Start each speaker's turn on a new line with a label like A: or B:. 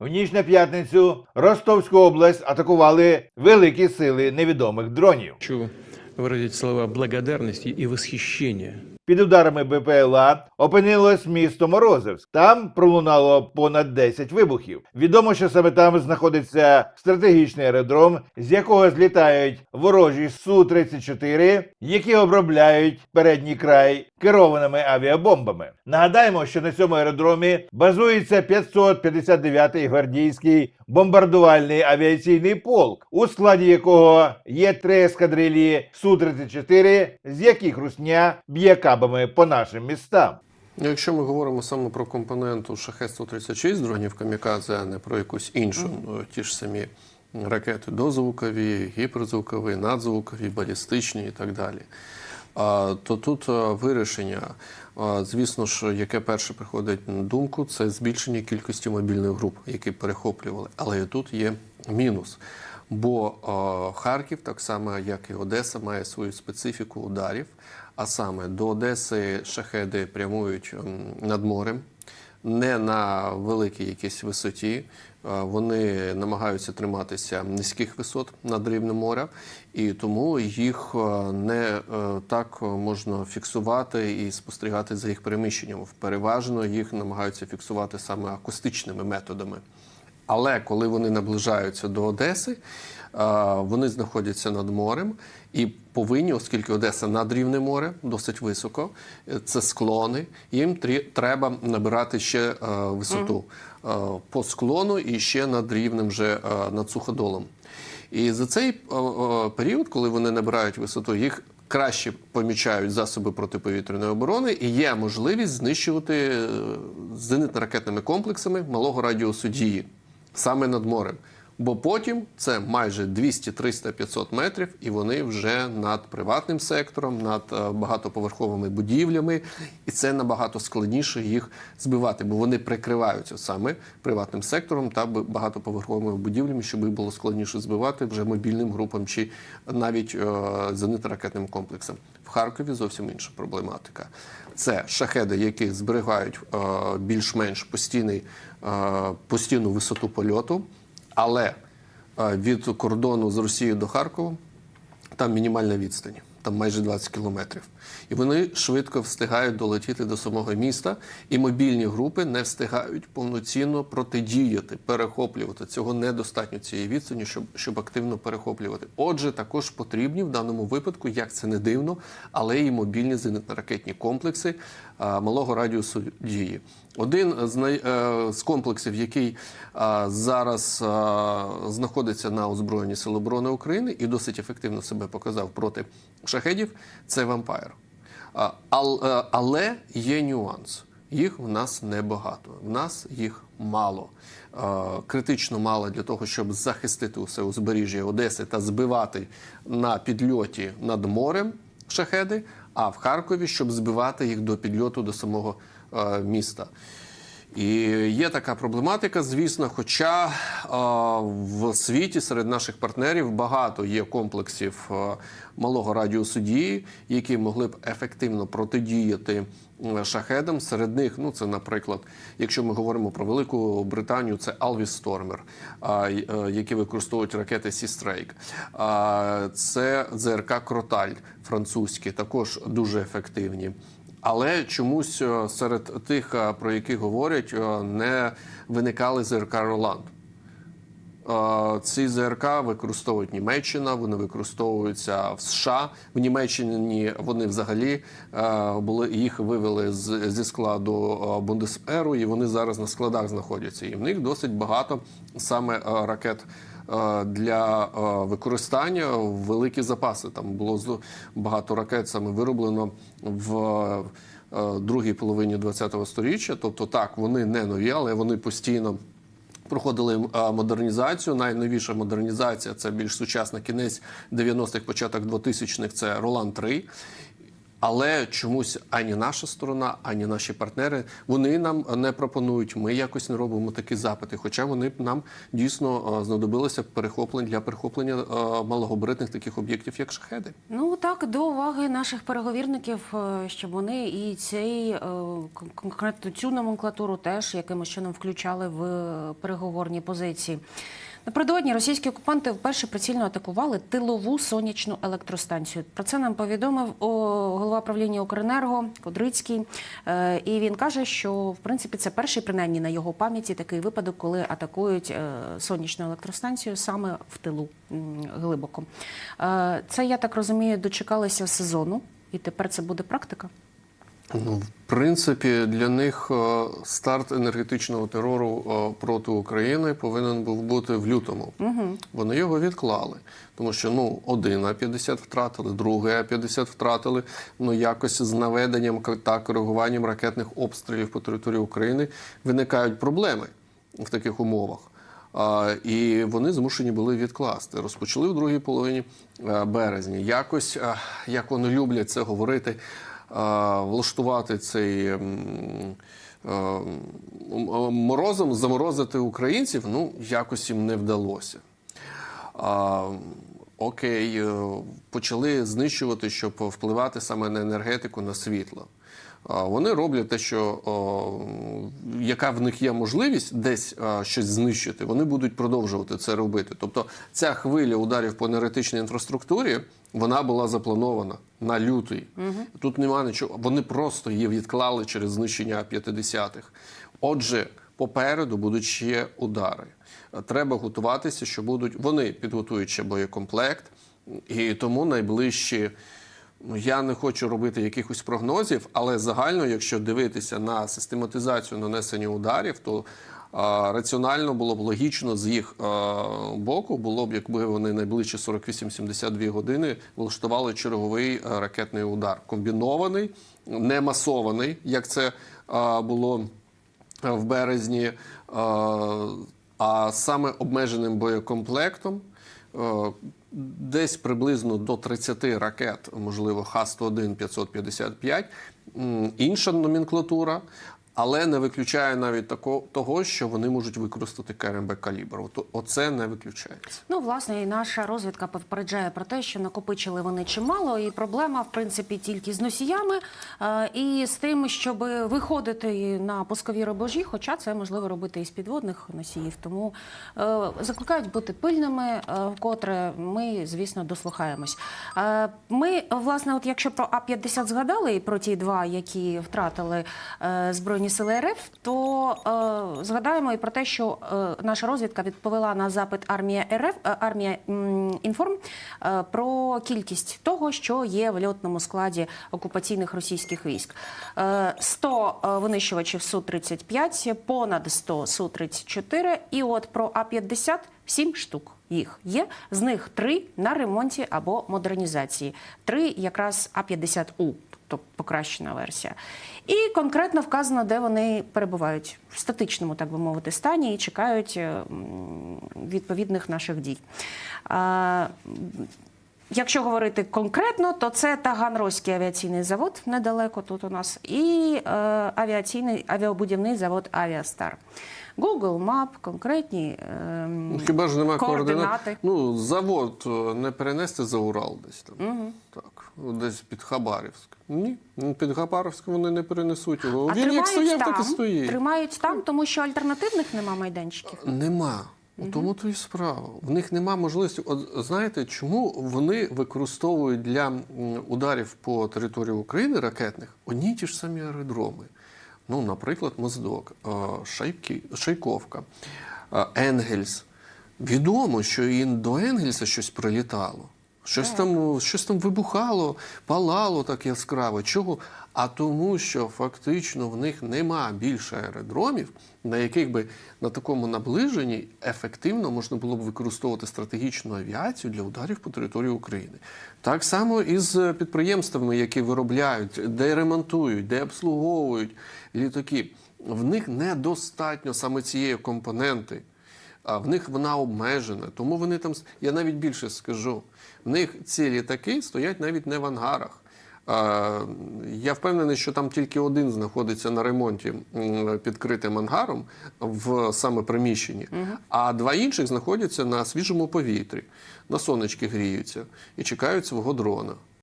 A: В ніч на п'ятницю Ростовську область атакували великі сили невідомих дронів.
B: Хочу выразить слова благодарности и восхищения
A: Під ударами БПЛА опинилось місто Морозовськ. Там пролунало понад 10 вибухів. Відомо, що саме там знаходиться стратегічний аеродром, з якого злітають ворожі Су-34, які обробляють передній край керованими авіабомбами. Нагадаємо, що на цьому аеродромі базується 559-й гвардійський бомбардувальний авіаційний полк, у складі якого є три ескадрилії Су-34, з яких русня б'є кабами по нашим містам.
C: Ну, Якщо ми говоримо саме про компоненту шахет 136 дронів Камікадзе, а не про якусь іншу, ну, ті ж самі ракети дозвукові, гіперзвукові, надзвукові, балістичні і так далі. То тут вирішення, звісно ж, яке перше приходить на думку, це збільшення кількості мобільних груп, які перехоплювали. Але і тут є мінус. Бо а, Харків, так само як і Одеса, має свою специфіку ударів. А саме до Одеси шахеди прямують ем, над морем, не на великій якійсь висоті. Е, Вони намагаються триматися низьких висот над рівнем моря, і тому їх е, не е, так можна фіксувати і спостерігати за їх переміщенням. Переважно їх намагаються фіксувати саме акустичними методами. Але коли вони наближаються до Одеси, е, вони знаходяться над морем і повинні, оскільки Одеса над рівнем моря, досить високо, е, це склони, їм треба набирати ще е, висоту е, по склону і ще над рівнем вже над суходолом. І за цей період, коли вони набирають висоту, їх краще помічають засоби протиповітряної оборони і є можливість знищувати е, зенитно-ракетними комплексами малого радіусу дії саме над морем. Бо потім це майже 200, 300, 500 метрів, і вони вже над приватним сектором, над е, багатоповерховими будівлями, і це набагато складніше їх збивати, бо вони прикриваються саме приватним сектором та багатоповерховими будівлями, щоб їх було складніше збивати вже мобільним групам чи навіть е, зенитно-ракетним комплексам. В Харкові зовсім інша проблематика. Це шахеди, які зберігають е, більш-менш постійний, постійну висоту польоту, але е, від кордону з Росією до Харкова там мінімальна відстань, там майже 20 кілометрів. І вони швидко встигають долетіти до самого міста, і мобільні групи не встигають повноцінно протидіяти, перехоплювати. Цього недостатньо цієї відстані, щоб, щоб активно перехоплювати. Отже, також потрібні в даному випадку, як це не дивно, але і мобільні зенитно-ракетні комплекси малого радіусу дії. Один з, най, е, з комплексів, який зараз знаходиться на озброєнні Сил оборони України і досить ефективно себе показав проти шахедів, це вампайр. Е, але є нюанс. Їх в нас небагато. В нас їх мало. Е, Критично мало для того, щоб захистити усе узбережжя Одеси та збивати на підльоті над морем шахеди, а в Харкові, щоб збивати їх до підльоту до самого е, міста. І є така проблематика, звісно. Хоча е, в світі серед наших партнерів багато є комплексів е, малого радіусу дії, які могли б ефективно протидіяти е, шахедам. Серед них, ну це, наприклад, якщо ми говоримо про Велику Британію, це Алвіс Стормер, які використовують ракети Сістрейк. Це ЗРК Кроталь французькі, також дуже ефективні. Але чомусь е, серед тих, е, про які говорять, е, не виникали ЗРК Роланд. Ці ЗРК використовують Німеччина, вони використовуються в США. В Німеччині вони взагалі були їх вивели з, зі складу Бундесеру, і вони зараз на складах знаходяться. І в них досить багато саме ракет. Е, Для е, використання великі запаси там було багато ракет саме вироблено в е, другій половині ХХ століття. Тобто, так вони не нові, але вони постійно проходили модернізацію. Найновіша модернізація це більш сучасна кінець 90-х, початок 2000-х, це Ролан 3 Але чомусь ані наша сторона, ані наші партнери вони нам не пропонують. Ми якось не робимо такі запити. Хоча вони нам дійсно е, знадобилися перехоплень для перехоплення е, малогабаритних таких об'єктів, як шахеди.
D: Ну так, до уваги наших переговірників, е, щоб вони і цей конкретно цю номенклатуру теж якимось чином включали в переговорні позиції. Напередодні російські окупанти вперше прицільно атакували тилову сонячну електростанцію. Про це нам повідомив голова правління Укренерго Кудрицький. Е, і він каже, що в принципі це перший, принаймні на його пам'яті, такий випадок, коли атакують е, сонячну електростанцію саме в тилу глибоко. Е, це я так розумію, дочекалися сезону, і тепер це буде практика.
C: Ну, в принципі, для них е, старт енергетичного терору е, проти України повинен був бути в лютому. Угу. Вони його відклали, тому що ну один А-50 втратили, другий А-50 втратили. Ну якось з наведенням та коригуванням ракетних обстрілів по території України виникають проблеми в таких умовах. А, І вони змушені були відкласти. Розпочали в другій половині е, березня. Якось, як вони люблять це говорити, влаштувати цей морозом, заморозити українців, ну якось їм не вдалося. Окей, е, почали знищувати, щоб впливати саме на енергетику, на світло. Вони роблять те, що о, яка в них є можливість десь щось знищити, вони будуть продовжувати це робити. Тобто ця хвиля ударів по енергетичній інфраструктурі вона була запланована на лютий. Тут немає нічого. Вони просто її відклали через знищення 50-х. Отже, попереду будуть ще удари. Треба готуватися, що будуть вони підготують ще боєкомплект, і тому найближчі. Ну, я не хочу робити якихось прогнозів, але загально, якщо дивитися на систематизацію нанесення ударів, то раціонально було б логічно з їх боку, було б, якби вони найближчі 48-72 години влаштували черговий ракетний удар. Комбінований, не масований, як це було в березні, а, а саме обмеженим боєкомплектом. Десь приблизно до 30 ракет, можливо, Х-101 555, М, інша номенклатура, але не виключає навіть тако, того, що вони можуть використати КРМБ калібр. От, оце не виключається.
D: Ну, власне, і наша розвідка попереджає про те, що накопичили вони чимало, і проблема, в принципі, тільки з носіями е, і з тим, щоб виходити на пускові рубежі, хоча це можливо робити і з підводних носіїв. Тому е, закликають бути пильними, е, вкотре ми, звісно, дослухаємось. Ми, власне, от якщо про А-50 згадали і про ті два, які втратили е, збройні сили РФ, то е, згадаємо і про те, що е, наша розвідка відповіла на запит армія РФ, е, армія інформ е, про кількість того, що є в льотному складі окупаційних російських військ. Е, 100 е, винищувачів Су-35, понад 100 Су-34, і от про А-50 7 штук їх є. З них три на ремонті або модернізації. Три якраз А-50У, тобто покращена версія. І конкретно вказано, де вони перебувають в статичному, так би мовити, стані і чекають е, відповідних наших дій. Якщо говорити конкретно, то це Таганрозький авіаційний завод недалеко тут у нас, і е, авіаційний авіабудівний завод Авіастар. Google Map, конкретні е,
C: Ну, Хіба ж немає координат?
D: координати.
C: Ну, завод е, не перенести за Урал десь там. Так, десь під Хабарівськ. Ні, ну, під Хабаровськ вони не перенесуть його.
D: А
C: Він як стояв,
D: там,
C: так і стоїть.
D: Тримають там, тому що альтернативних нема майданчиків.
C: Нема. У тому то і справа. В них нема можливості. От знаєте, чому вони використовують для ударів по території України ракетних одні й ті ж самі аеродроми? Ну, наприклад, Моздок, е, Шайковка, е, Енгельс. Відомо, що і до Енгельса щось прилітало. Щось там, щось там вибухало, палало так яскраво. Чого? А тому, що фактично в них нема більше аеродромів, на яких би на такому наближенні ефективно можна було б використовувати стратегічну авіацію для ударів по території України. Так само і з підприємствами, які виробляють, де ремонтують, де обслуговують літаки. В них недостатньо саме цієї компоненти. А в них вона обмежена, тому вони там. Я навіть більше скажу. В них ці літаки стоять навіть не в ангарах, Я впевнений, що там тільки один знаходиться на ремонті підкритим ангаром в саме приміщенні, а два інших знаходяться на свіжому повітрі, на сонечки гріються і чекають свого дрона.